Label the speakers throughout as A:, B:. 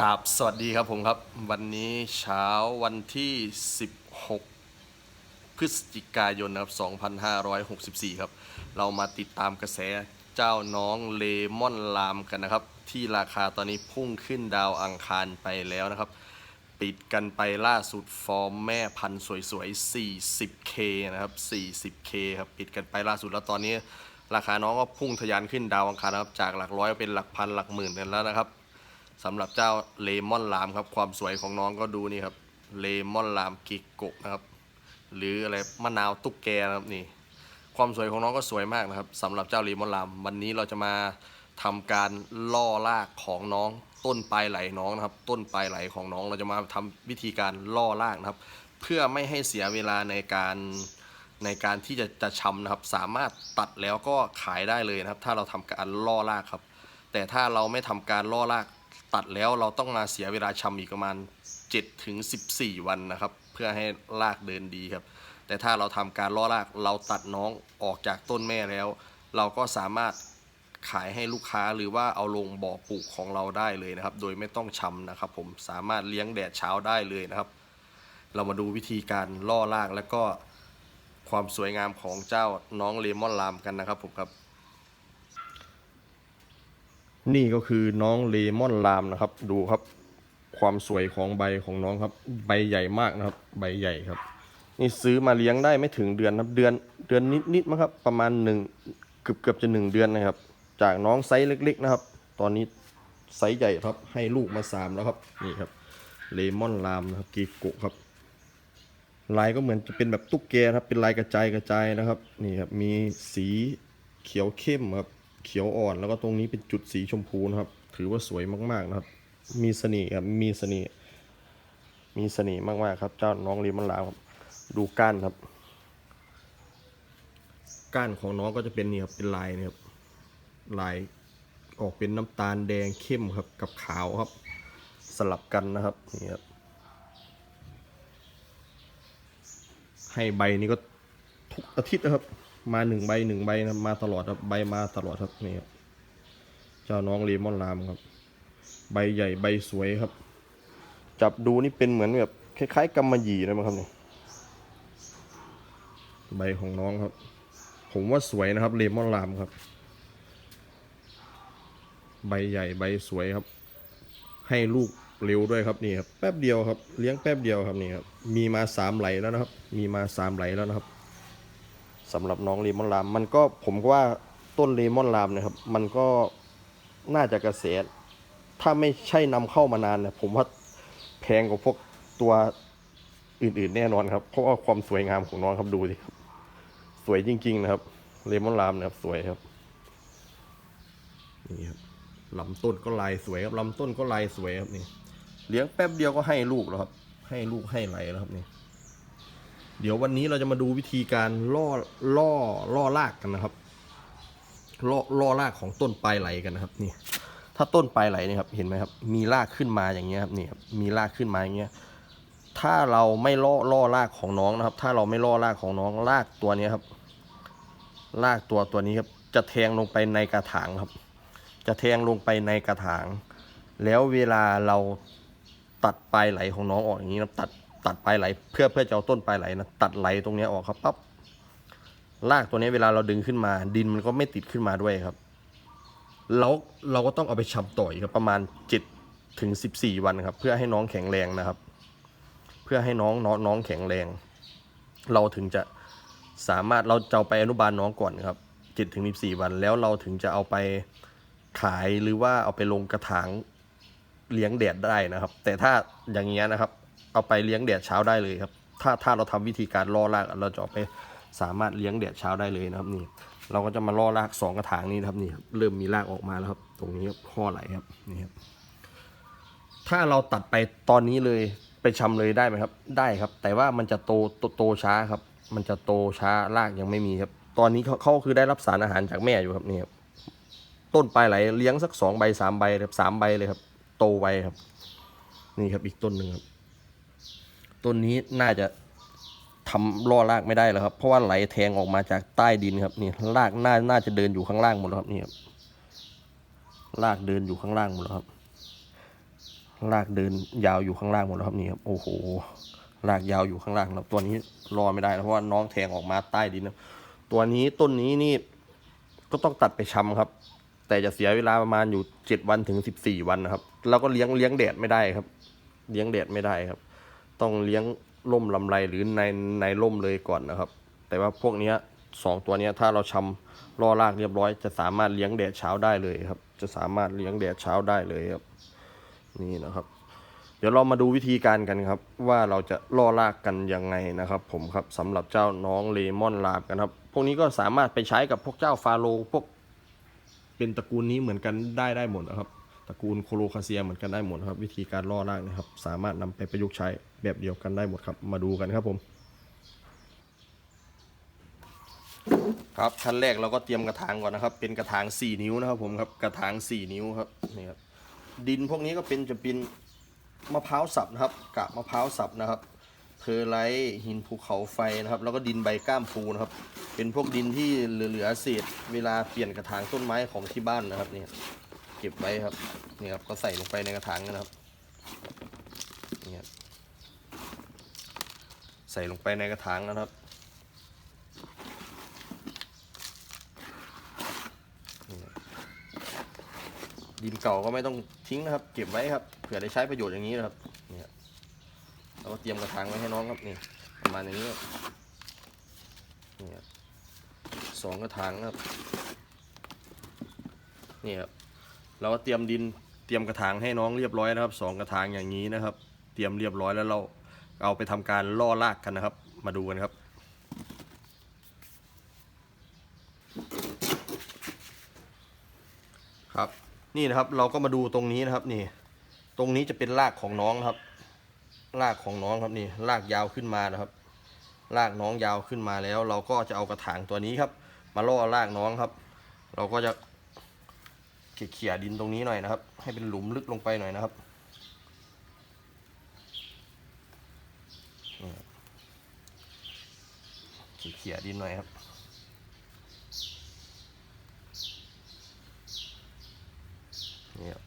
A: กราบสวัสดีครับผมครับ วันนี้เช้าวันที่ 16 พฤศจิกายนนะครับ2564 ครับ เรามาติดตามกระแสเจ้าน้องเลมอนลามกันนะครับ ที่ราคาตอนนี้พุ่งขึ้นดาวอังคารไปแล้วนะครับ ปิดกันไปล่าสุดฟอร์มแม่พันธุ์สวยๆ 40K นะครับ 40K ครับ ปิดกันไปล่าสุดแล้วตอนนี้ ราคาน้องก็พุ่งทะยานขึ้นดาวอังคารนะครับจากหลักร้อยเป็นหลักพันหลักหมื่นกันแล้วนะครับ สำหรับเจ้าเลมอนลามครับ ความสวยของน้องก็ดูนี่ครับเลมอนลามกิโกะนะครับ หรืออะไรมะนาวตุ๊กแกนะครับนี่ ความสวยของน้องก็สวยมากนะครับสำหรับเจ้าเลมอนลาม วันนี้เราจะมาทำการล่อลากของน้อง ต้นปลายไหลน้องนะครับ ต้นปลายไหลของน้องเราจะมาทำวิธีการล่อลากนะครับ เพื่อไม่ให้เสียเวลาในการในการที่จะจะชำนะครับ สามารถตัดแล้วก็ขายได้เลยนะครับ ถ้าเราทำการล่อลากครับ แต่ถ้าเราไม่ทำการล่อลาก ตัดแล้วเราต้องมาเสียเวลาชำอีกประมาณ 7 ถึง 14 วันนะครับ เพื่อให้ลากเดินดีครับ แต่ถ้าเราทำการล่อลากเราตัดน้องออกจากต้นแม่แล้ว เราก็สามารถขายให้ลูกค้าหรือว่าเอาลงบ่อปลูกของเราได้เลยนะครับ โดยไม่ต้องชำนะครับ ผมสามารถเลี้ยงแดดเช้าได้เลยนะครับ เรามาดูวิธีการล่อลากแล้วก็ความสวยงามของเจ้าน้องเลมอนลามกันนะครับผมครับ นี่ก็คือน้องเลมอนลามนะครับ ดูครับ ความสวยของใบของน้องครับ ใบใหญ่มากนะครับ ใบใหญ่ครับ นี่ซื้อมาเลี้ยงได้ไม่ถึงเดือนครับ เดือนเดือนนิดๆมั้งครับ ประมาณหนึ่งเกือบเกือบจะหนึ่งเดือนนะครับ จากน้องไซส์เล็ก ๆ นะครับ ตอนนี้ไซส์ใหญ่ครับ ให้ลูกมาสามแล้วครับ นี่ครับเลมอนลามนะครับกีโกะครับ ลายก็เหมือนจะเป็นแบบตุ๊กแกนะครับ เป็นลายกระจายกระจายนะครับ นี่ครับ มีสีเขียวเข้มครับ เขียวอ่อนแล้วก็ตรงนี้เป็นจุดสีชมพูนะครับ ถือว่าสวยมากๆนะครับ มีเสน่ห์ครับมีเสน่ห์มีเสน่ห์มากๆครับ เจ้าน้องเลมอนลาวครับ ดูก้านครับ ก้านของน้องก็จะเป็นนี่ครับเป็นลายนี่ครับลายออกเป็นน้ำตาลแดงเข้มครับกับขาวครับ สลับกันนะครับนี่ครับให้ใบนี้ก็ทุกอาทิตย์นะครับ มาหนึ่งใบหนึ่งใบนะมาตลอดครับใบมาตลอดครับนี่ครับเจ้าน้องเลมอนลามครับ ใบใหญ่ใบสวยครับ จับดูนี่เป็นเหมือนแบบคล้ายๆกำมะหยี่เลยมั้งครับนี่ใบของน้องครับ ผมว่าสวยนะครับเลมอนลามครับ ใบใหญ่ใบสวยครับ ให้ลูกเร็วด้วยครับนี่ครับแป๊บเดียวครับ เลี้ยงแป๊บเดียวครับนี่ครับมีมาสามไหลแล้วนะครับ มีมาสามไหลแล้วนะครับ สำหรับน้องเลมอนลาม มันก็ผมว่าต้นเลมอนลามนะครับ มันก็น่าจะกระแสถ้าไม่ใช่นำเข้ามานานเนี่ยผมว่าแพงกว่าพวกตัวอื่นๆแน่นอนครับ เพราะว่าความสวยงามของน้องครับดูสิครับสวยจริง ๆ นะครับเลมอนลามนะครับสวยครับนี่ครับลำต้นก็ลายสวยครับลำต้นก็ลายสวยครับนี่ เลี้ยงแป๊บเดียวก็ให้ลูกแล้วครับ ให้ลูกให้ไหลแล้วครับนี่ เดี๋ยววันนี้เราจะมาดูวิธีการล่อล่อล่อลากกันนะครับล่อล่อลากของต้นปลายไหลกันนะครับนี่ถ้าต้นปลายไหลนี่ครับเห็นไหมครับมีรากขึ้นมาอย่างเงี้ยครับนี่ครับมีรากขึ้นมาอย่างเงี้ยถ้าเราไม่ล่อล่อรากของน้องนะครับ ถ้าเราไม่ล่อรากของน้องรากตัวนี้ครับรากตัวตัวนี้ครับจะแทงลงไปในกระถางครับ จะแทงลงไปในกระถาง แล้วเวลาเราตัดปลายไหลของน้องออกอย่างนี้นะตัด ตัดปลายไหล เพื่อเพื่อจะเอาต้นปลายไหลนะตัดไหลตรงนี้ออกครับปั๊บรากตัวนี้เวลาเราดึงขึ้นมา ดินมันก็ไม่ติดขึ้นมาด้วยครับแล้วเราก็ต้องเอาไปชำต่อยครับประมาณเจ็ดถึงสิบสี่วันครับ เพื่อให้น้องแข็งแรงนะครับ เพื่อให้น้องน้องน้องแข็งแรง เราถึงจะสามารถเราจะเอาไปอนุบาลน้องก่อนครับเจ็ดถึงสิบสี่วัน แล้วเราถึงจะเอาไปขายหรือว่าเอาไปลงกระถางเลี้ยงแดดได้นะครับ แต่ถ้าอย่างเงี้ยนะครับ เอาไปเลี้ยงแดดเช้าได้เลยครับ ถ้าถ้าเราทำวิธีการล่อรากเราจะไปสามารถเลี้ยงแดดเช้าได้เลยนะครับนี่ เราก็จะมาล่อรากสองกระถางนี้นะครับนี่เริ่มมีรากออกมาแล้วครับ ตรงนี้ข้อไหลครับนี่ครับถ้าเราตัดไปตอนนี้เลยไปชำเลยได้ไหมครับ ได้ครับ แต่ว่ามันจะโตโตโตช้าครับ มันจะโตช้ารากยังไม่มีครับ ตอนนี้เขาเขาคือได้รับสารอาหารจากแม่อยู่ครับนี่ครับต้นปลายไหลเลี้ยงสักสองใบสามใบครับสามใบเลยครับ โตไวครับ นี่ครับอีกต้นหนึ่งครับ ต้นนี้น่าจะทำล่อรากไม่ได้แล้วครับ เพราะว่าไหลแทงออกมาจากใต้ดินครับนี่รากน่าน่าจะเดินอยู่ข้างล่างหมดแล้วครับนี่ครับรากเดินอยู่ข้างล่างหมดแล้วครับลากเดินยาวอยู่ข้างล่างหมดแล้วครับนี่ครับโอ้โหลากยาวอยู่ข้างล่างแล้วตัวนี้รอไม่ได้นะเพราะว่าน้องแทงออกมาใต้ดินตัวนี้ต้นนี้นี่ก็ต้องตัดไปชำครับ แต่จะเสียเวลาประมาณอยู่เจ็ดวันถึงสิบสี่วันนะครับแล้วก็เลี้ยงเลี้ยงแดดไม่ได้ครับ เลี้ยงแดดไม่ได้ครับ ต้องเลี้ยงร่มลำไรหรือในในร่มเลยก่อนนะครับ แต่ว่าพวกนี้สองตัวนี้ถ้าเราชำล่อรากเรียบร้อย จะสามารถเลี้ยงแดดเช้าได้เลยครับ จะสามารถเลี้ยงแดดเช้าได้เลยครับ นี่นะครับ เดี๋ยวเรามาดูวิธีการกันครับ ว่าเราจะล่อรากกันยังไงนะครับ ผมครับสำหรับเจ้าน้องเลมอนลาบกันครับ พวกนี้ก็สามารถไปใช้กับพวกเจ้าฟาโลพวกเป็นตระกูลนี้เหมือนกันได้ได้หมดนะครับ ระกูลโคโลคาเซียเหมือนกันได้หมดครับ วิธีการล่อรากนะครับ สามารถนำไปประยุกต์ใช้แบบเดียวกันได้หมดครับ มาดูกันครับผม ครับขั้นแรกเราก็เตรียมกระถางก่อนนะครับ เป็นกระถาง 4 นิ้วนะครับ ผมครับกระถาง 4 นิ้วครับนี่ครับดินพวกนี้ก็เป็นจะเป็นมะพร้าวสับนะครับกะมะพร้าวสับนะครับเพอร์ไลท์หินภูเขาไฟนะครับ แล้วก็ดินใบก้ามปูนะครับ เป็นพวกดินที่เหลือเศษเวลาเปลี่ยนกระถางต้นไม้ของที่บ้านนะครับนี่ เก็บไว้ครับนี่ครับก็ใส่ลงไปในกระถางนะครับนี่ครับใส่ลงไปในกระถางนะครับดินเก่าก็ไม่ต้องทิ้งนะครับ เก็บไว้ครับเผื่อได้ใช้ประโยชน์อย่างนี้นะครับนี่ยเราก็เตรียมกระถางไว้ให้น้องครับนี่ประมาณอย่างนี้ครับสองกระถางครับนี่ครับ เราก็เตรียมดินเตรียมกระถางให้น้องเรียบร้อยนะครับสองกระถางอย่างนี้นะครับ เตรียมเรียบร้อยแล้วเราเอาไปทำการล่อรากกันนะครับ มาดูกันครับครับนี่นะครับเราก็มาดูตรงนี้นะครับนี่ ตรงนี้จะเป็นรากของน้องครับ รากของน้องครับนี่รากยาวขึ้นมานะครับ รากน้องยาวขึ้นมาแล้ว เราก็จะเอากระถางตัวนี้ครับ มาล่อรากน้องครับ เราก็จะ เขี่ยดินตรงนี้หน่อยนะครับ ให้เป็นหลุมลึกลงไปหน่อยนะครับนี่เขี่ยดินหน่อยครับ นี่ครับ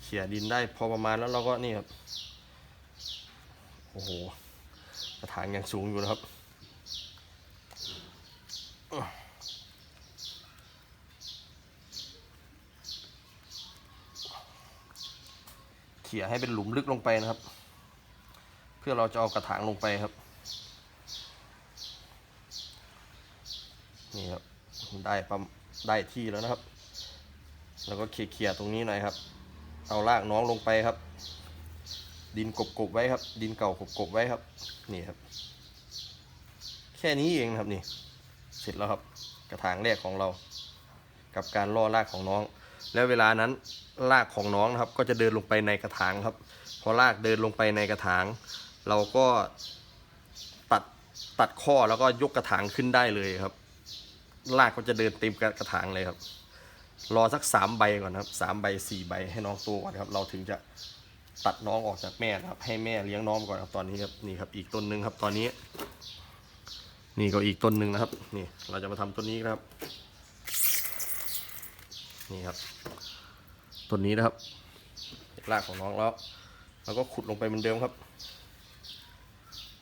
A: เขี่ยดินได้พอประมาณแล้วเราก็นี่ครับ โอ้โหกระถางยังสูงอยู่นะครับ เขี่ยให้เป็นหลุมลึกลงไปนะครับ เพื่อเราจะเอากระถางลงไปครับ นี่ครับได้ปั๊มได้ที่แล้วนะครับ แล้วก็เขี่ยๆตรงนี้หน่อยครับ เอารากน้องลงไปครับ ดินกบๆไว้ครับ ดินเก่ากบๆไว้ครับ นี่ครับ แค่นี้เองนะครับนี่เสร็จแล้วครับ กระถางแรกของเรา กับการล่อรากของน้อง แล้วเวลานั้นรากของน้องนะครับ ก็จะเดินลงไปในกระถางครับ พอรากเดินลงไปในกระถาง เราก็ตัดตัดข้อแล้วก็ยกกระถางขึ้นได้เลยครับรากก็จะเดินเต็มกระถางเลยครับ รอสักสามใบก่อนครับสามใบสี่ใบให้น้องโตก่อนครับ เราถึงจะตัดน้องออกจากแม่นะครับ ให้แม่เลี้ยงน้องก่อนครับตอนนี้ครับนี่ครับอีกต้นหนึ่งครับตอนนี้ นี่ก็อีกต้นหนึ่งนะครับ นี่เราจะมาทำต้นนี้ครับ นี่ครับต้นนี้นะครับรากของน้องแล้วเราก็ขุดลงไปเหมือนเดิมครับ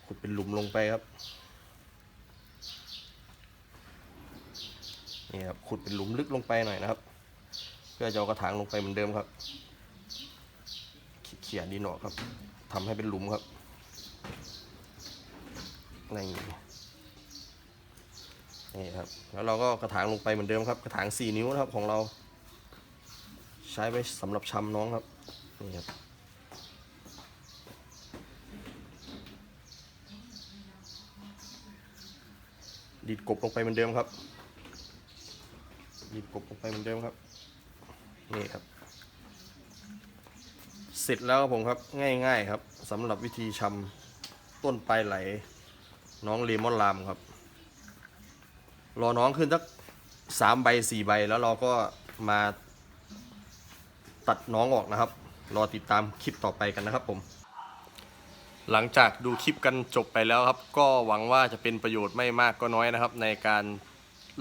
A: ขุดเป็นหลุมลงไปครับ นี่ครับขุดเป็นหลุมลึกลงไปหน่อยนะครับ เพื่อจะเอากระถางลงไปเหมือนเดิมครับเขี่ยดินออกครับทำให้เป็นหลุมครับนี่นี่ครับ แล้วเราก็กระถางลงไปเหมือนเดิมครับ กระถางสี่นิ้วนะครับของเรา ใช้ไว้สำหรับชำน้องครับนี่ครับดีดกบลงไปเหมือนเดิมครับ ดีดกบลงไปเหมือนเดิมครับ นี่ครับ เสร็จแล้วครับผมครับง่ายๆครับสำหรับวิธีชำต้นปลายไหล น้องเลมอนลามครับ รอน้องขึ้นสักสามใบสี่ใบแล้วเราก็มาตัดน้องออกนะครับ รอติดตามคลิปต่อไปกันนะครับผมหลังจากดูคลิปกันจบไปแล้วครับ ก็หวังว่าจะเป็นประโยชน์ไม่มากก็น้อยนะครับ ในการ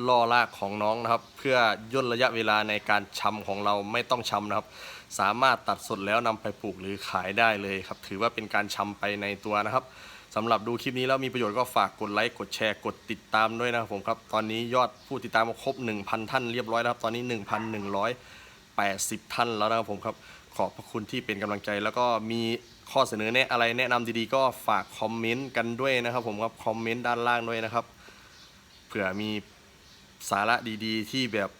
A: ล่อลากของน้องนะครับ เพื่อย่นระยะเวลาในการชำของเราไม่ต้องชำนะครับ สามารถตัดสดแล้วนำไปปลูกหรือขายได้เลยครับ ถือว่าเป็นการชำไปในตัวนะครับสำหรับดูคลิปนี้แล้วมีประโยชน์ก็ฝากกดไลค์กดแชร์กดติดตามด้วยนะครับผมครับ ตอนนี้ยอดผู้ติดตามครบ 1,000 ท่านเรียบร้อยแล้วครับ ตอนนี้ 1,180 ท่านแล้วนะครับผมครับ ขอบพระคุณที่เป็นกำลังใจแล้วก็มีข้อเสนอแนะอะไรแนะนำดีๆ ก็ฝากคอมเมนต์กันด้วยนะครับผมครับคอมเมนต์ด้านล่างด้วยนะครับเผื่อมี สาระดีๆ ที่แบบ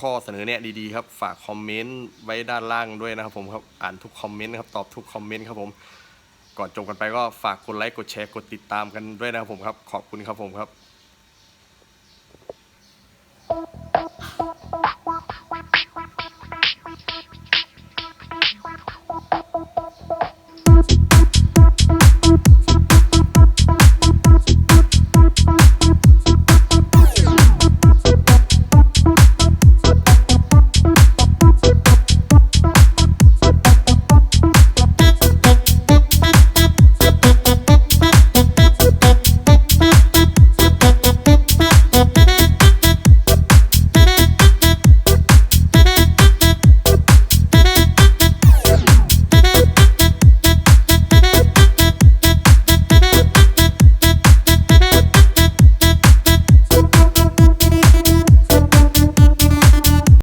A: ข้อเสนอแนะดีๆครับ ฝากคอมเมนต์ไว้ด้านล่างด้วยนะครับผมครับ อ่านทุกคอมเมนต์ครับ ตอบทุกคอมเมนต์ครับผม ก่อนจบกันไปก็ฝากกดไลค์ กดแชร์ กดติดตามกันด้วยนะครับผมครับ ขอบคุณครับผมครับ